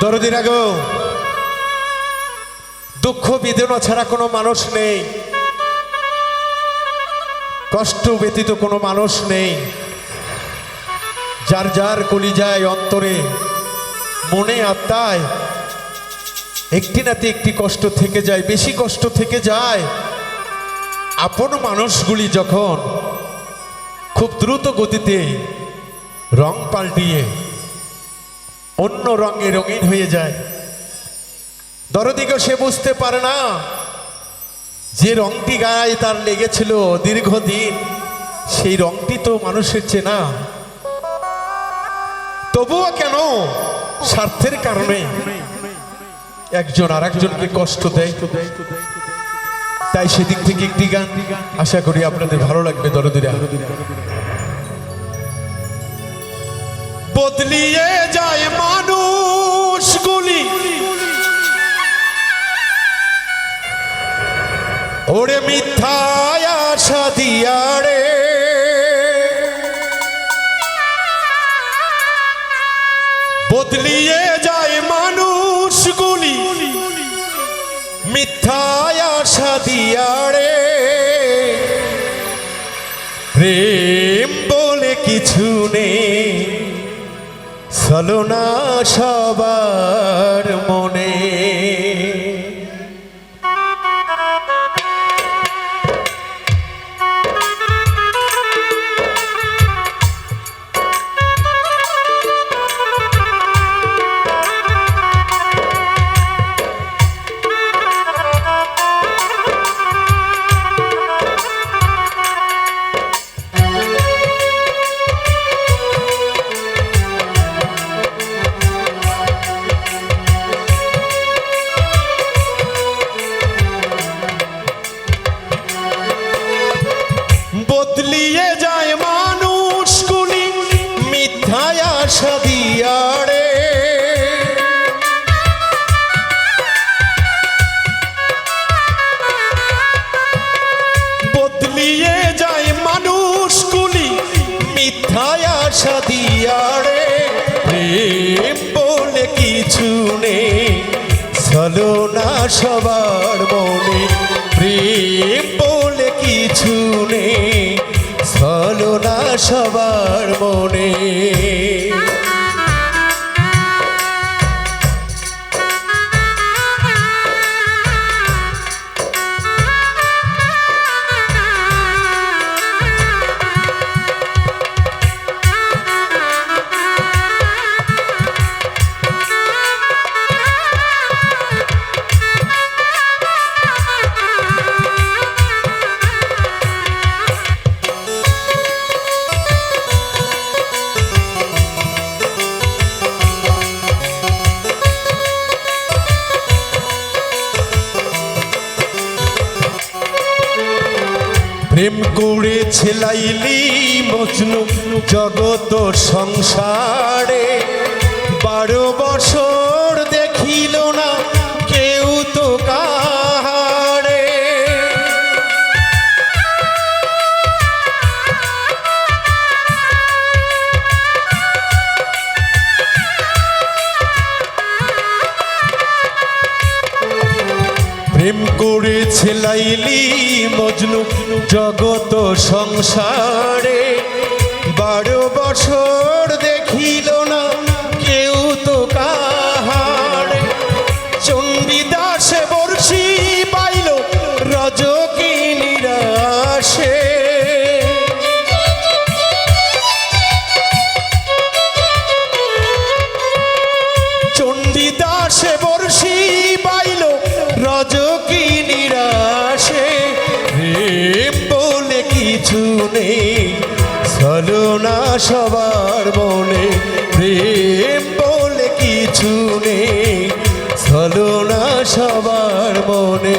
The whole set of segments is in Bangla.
দরদিন আগো, দুঃখ বেদনা ছাড়া কোনো মানুষ নেই। কষ্ট ব্যতীত কোনো মানুষ নেই। যার যার কলিজায় অন্তরে মনে আত্মায় একটি নাতে একটি কষ্ট থেকে যায়, বেশি কষ্ট থেকে যায়। আপন মানুষগুলি যখন খুব দ্রুত গতিতে রং পাল্টিয়ে অন্য রঙে রঙিন হয়ে যায়। দরদিকে সে বুঝতে পারে না যে রংটি গায়ে তার লেগেছিল দীর্ঘদিন। সেই রংটি তো মানুষের চেনা। তবুও কেন? স্বার্থের কারণে। একজন আর একজনকে কষ্ট দেয়। তাই সেদিক থেকে একটি গান আশা করি আপনাদের ভালো লাগবে দরদিরা। বদলিয়ে যায় মানুষগুলি। ওরে মিথ্যায় আশা দিয়ারে বদলিয়ে যায় মানুষগুলি। মিথ্যায় আশা দিয়ারে প্রেম বলে কিছু নেই। ছলনা সবার মনে। দিয়ারে বদলিয়ে যায় মানুষগুলি মিথ্যায় আশা দিয়ারে প্রেম বলে কিছু নেই, চলো না সবার মনে। প্রেম বলে কিছু নেই, চলো না সবার মনে। প্রেম করে ছেলাইলি মজনু জগত সংসারে। বারো বছর দেখিল না কেউ তো কাহারে করেছে লাইলি মজনু জগত সংসারে। বারো বছর দেখিল না কেউ তো কাহারে। বর্ষি পাইল রজকি নিরাশে চণ্ডীদাসে বর্ষি পাইল রজকি কিছু নেই চলো না সবার মনে প্রেম বলে কিছু নেই চলো না সবার মনে।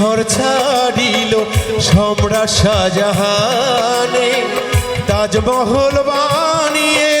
সম্রাট শাহজাহানে তাজমহল বানিয়ে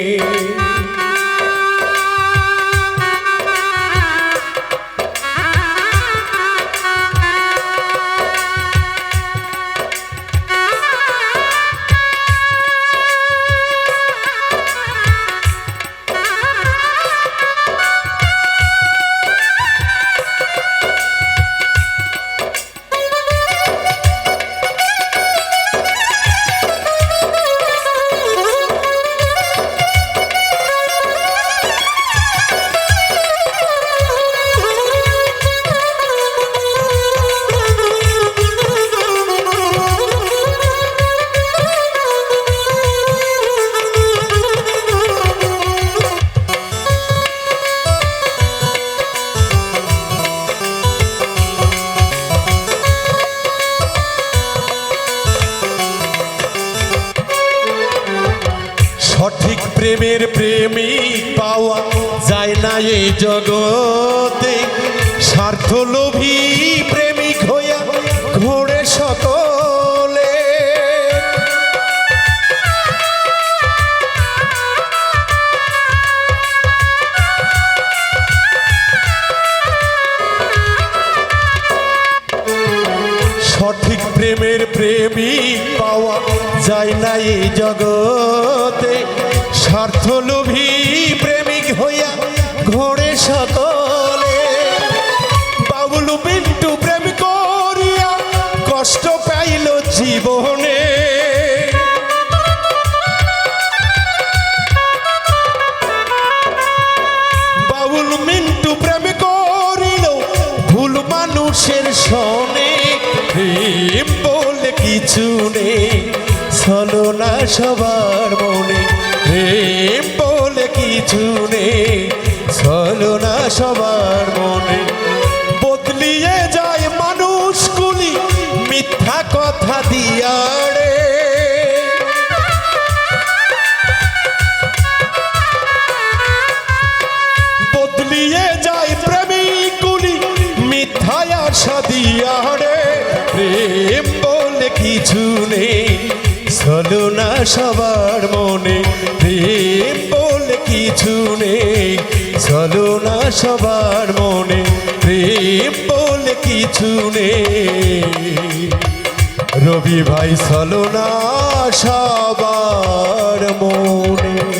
এই জগতে স্বার্থলোভী প্রেমিক হইয়া ঘোরে সকলে। সঠিক প্রেমের প্রেমিক পাওয়া যায় না এই জগতে, স্বার্থলোভী ঘোরে সকলে। বাবুলু পিন্টু প্রেম করিয়া কষ্ট পাইল জীবনে। বাবুল মিন্টু প্রেম করিল ভুল মানুষের সনে বলে কিছু নেই চলো না সবার মনে। বলে কিছু নেই চলো না সবার মনে। বদলিয়ে যায় মানুষগুলি মিথ্যা কথা দিয়া রে। বদলিয়ে যায় প্রেমিকুলি মিথ্যায় আশা দিয়া রে। প্রেম বলে কিছু নেই, চলো না সবার মনে। প্রেম বলে কিছু নেই চলো না সবার মনে প্রেম বলে কিছু নেই। রবি ভাই চলো না সবার মনে।